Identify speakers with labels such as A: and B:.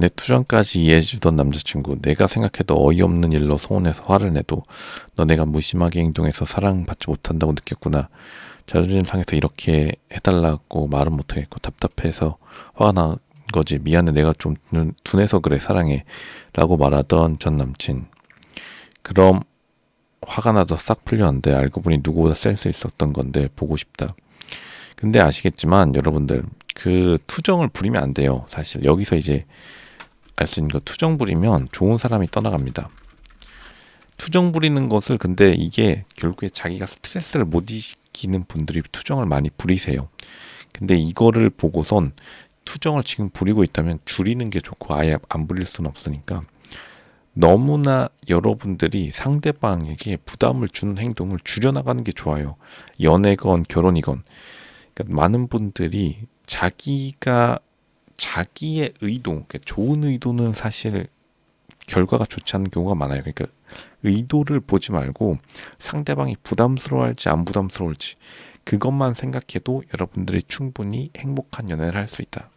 A: 내 투정까지 이해해주던 남자친구 내가 생각해도 어이없는 일로 소원해서 화를 내도 너네가 무심하게 행동해서 사랑받지 못한다고 느꼈구나. 자존심 상해서 이렇게 해달라고 말은 못하겠고 답답해서 화가 난 거지. 미안해 내가 좀 둔- 둔해서 그래 사랑해. 라고 말하던 전 남친. 그럼 화가 나서 싹 풀렸는데 알고 보니 누구보다 센스 있었던 건데 보고 싶다. 근데 아시겠지만 여러분들 그 투정을 부리면 안 돼요 사실. 여기서 이제 알 수 있는 거 투정 부리면 좋은 사람이 떠나갑니다 투정 부리는 것을 근데 이게 결국에 자기가 스트레스를 못 이기는 분들이 투정을 많이 부리세요 근데 이거를 보고선 투정을 지금 부리고 있다면 줄이는 게 좋고 아예 안 부릴 수는 없으니까 너무나 여러분들이 상대방에게 부담을 주는 행동을 줄여나가는 게 좋아요. 연애건 결혼이건. 그러니까 많은 분들이 자기가 자기의 의도, 그러니까 좋은 의도는 사실 결과가 좋지 않은 경우가 많아요. 그러니까 의도를 보지 말고 상대방이 부담스러워할지 안 부담스러울지 그것만 생각해도 여러분들이 충분히 행복한 연애를 할 수 있다.